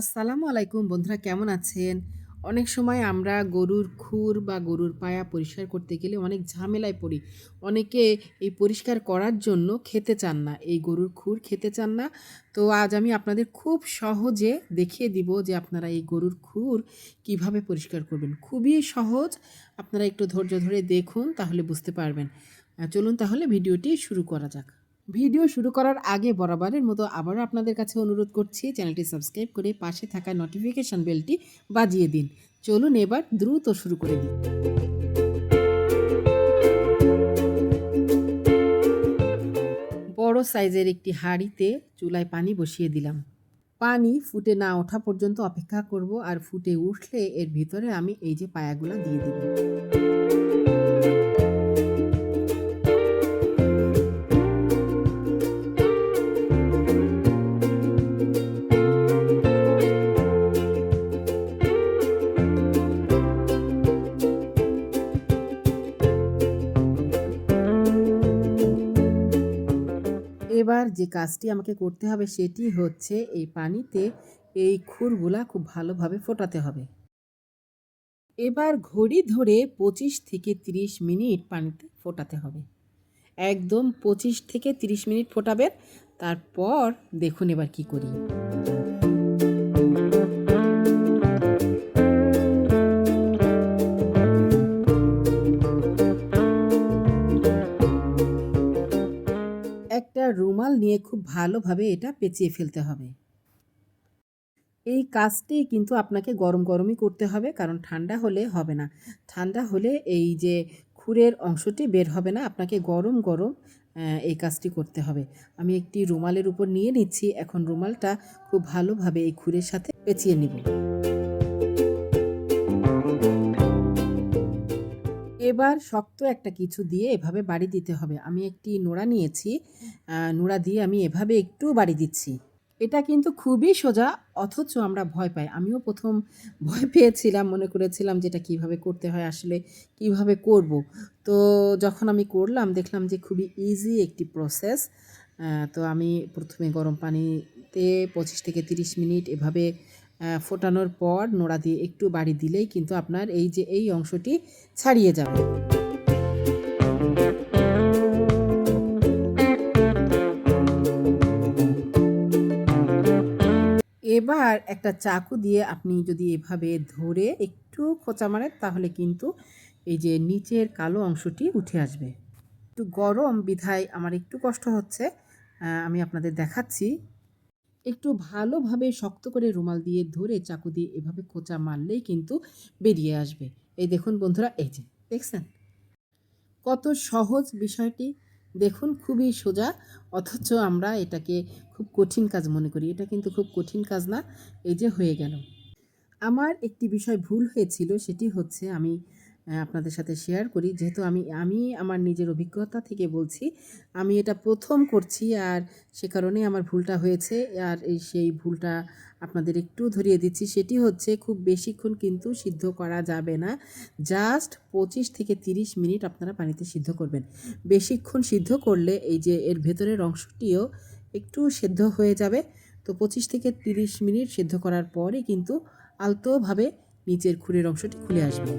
আসসালামু আলাইকুম বন্ধুরা, কেমন আছেন? অনেক সময় আমরা গরুর খুর বা গরুর পায়া পরিষ্কার করতে গেলে অনেক ঝামেলায় পড়ি। অনেকে এই পরিষ্কার করার জন্য খেতে চান না, এই গরুর খুর খেতে চান না। তো আজ আমি আপনাদের খুব সহজে দেখিয়ে দিব যে আপনারা এই গরুর খুর কীভাবে পরিষ্কার করবেন। খুবই সহজ, আপনারা একটু ধৈর্য ধরে দেখুন, তাহলে বুঝতে পারবেন। চলুন তাহলে ভিডিওটি শুরু করা যাক। ভিডিও শুরু করার আগে বরাবরের মতো আবারও আপনাদের কাছে অনুরোধ করছি চ্যানেলটি সাবস্ক্রাইব করে পাশে থাকা নোটিফিকেশন বেলটি বাজিয়ে দিন। চলুন এবার দ্রুত শুরু করে দিই। বড় সাইজের একটি হাঁড়িতে চুলায় পানি বসিয়ে দিলাম। পানি ফুটে না ওঠা পর্যন্ত অপেক্ষা করব আর ফুটে উঠলে এর ভিতরে আমি এই যে পায়াগুলো দিয়ে দিব। এবার যে কাজটি আমাকে করতে হবে সেটি হচ্ছে এই পানিতে এই খুরগুলা খুব ভালোভাবে ফোটাতে হবে। এবার ঘড়ি ধরে পঁচিশ থেকে তিরিশ মিনিট পানিতে ফোটাতে হবে। একদম পঁচিশ থেকে তিরিশ মিনিট ফোটাবেন, তারপর দেখুন এবার কি করি। নিয়ে খুব ভালোভাবে এটা পেঁচিয়ে ফেলতে হবে। এই কাজটি কিন্তু আপনাকে গরম গরমই করতে হবে, কারণ ঠান্ডা হলে হবে না। ঠান্ডা হলে এই যে খুরের অংশটি বের হবে না, আপনাকে গরম গরম এই কাজটি করতে হবে। আমি একটি রুমালের উপর নিয়ে নিচ্ছি, এখন রুমালটা খুব ভালোভাবে এই খুরের সাথে পেঁচিয়ে নিব। এবার শক্ত একটা কিছু দিয়ে এভাবে বাড়ি দিতে হবে। আমি একটি নোড়া নিয়েছি। নোড়া দিয়ে আমি এভাবে একটু বাড়ি দিচ্ছি। এটা কিন্তু খুবই সোজা, অথচ আমরা ভয় পাই। আমিও প্রথম ভয় পেয়েছিলাম, মনে করেছিলাম যেটা কীভাবে করতে হয়, আসলে কীভাবে করব। তো যখন আমি করলাম, দেখলাম যে খুবই ইজি একটি প্রসেস তো আমি প্রথমে গরম পানিতে পঁচিশ থেকে তিরিশ মিনিট এভাবে ফোটানোর পর নোড়া দিয়ে একটু বাড়ি দিলেই কিন্তু আপনার এই যে এই অংশটি ছাড়িয়ে যাবে। এবার একটা চাকু দিয়ে আপনি যদি এভাবে ধরে একটু খোঁচা মারেন, তাহলে কিন্তু এই যে নিচের কালো অংশটি উঠে আসবে। একটু গরম বিধায় আমার একটু কষ্ট হচ্ছে। আমি আপনাদের দেখাচ্ছি। একটু ভালোভাবে শক্ত করে রুমাল দিয়ে ধরে চাকু দিয়ে এভাবে খোঁচা মারলেই কিন্তু বেরিয়ে আসবে। এই দেখুন বন্ধুরা, এই যে, দেখছেন? কত সহজ বিষয়টি। দেখুন, খুবই সোজা, অথচ আমরা এটাকে খুব কঠিন কাজ মনে করি। এটা কিন্তু খুব কঠিন কাজ না, এই যে হয়ে গেল। আমার একটি বিষয় ভুল হয়েছিল, সেটি হচ্ছে আমি আপনাদের সাথে শেয়ার করি। যেহেতু আমি আমি আমার নিজের অভিজ্ঞতা থেকে বলছি, আমি এটা প্রথম করছি আর সে কারণে আমার ভুলটা হয়েছে। আর এই সেই ভুলটা আপনাদের একটু ধরিয়ে দিচ্ছি, সেটি হচ্ছে খুব বেশিক্ষণ কিন্তু সিদ্ধ করা যাবে না। জাস্ট পঁচিশ থেকে তিরিশ মিনিট আপনারা পানিতে সিদ্ধ করবেন। বেশিক্ষণ সিদ্ধ করলে এই যে এর ভেতরের অংশটিও একটু সেদ্ধ হয়ে যাবে। তো পঁচিশ থেকে তিরিশ মিনিট সেদ্ধ করার পরে কিন্তু আলতোভাবে নিচের খুরের অংশটি খুলে আসবে।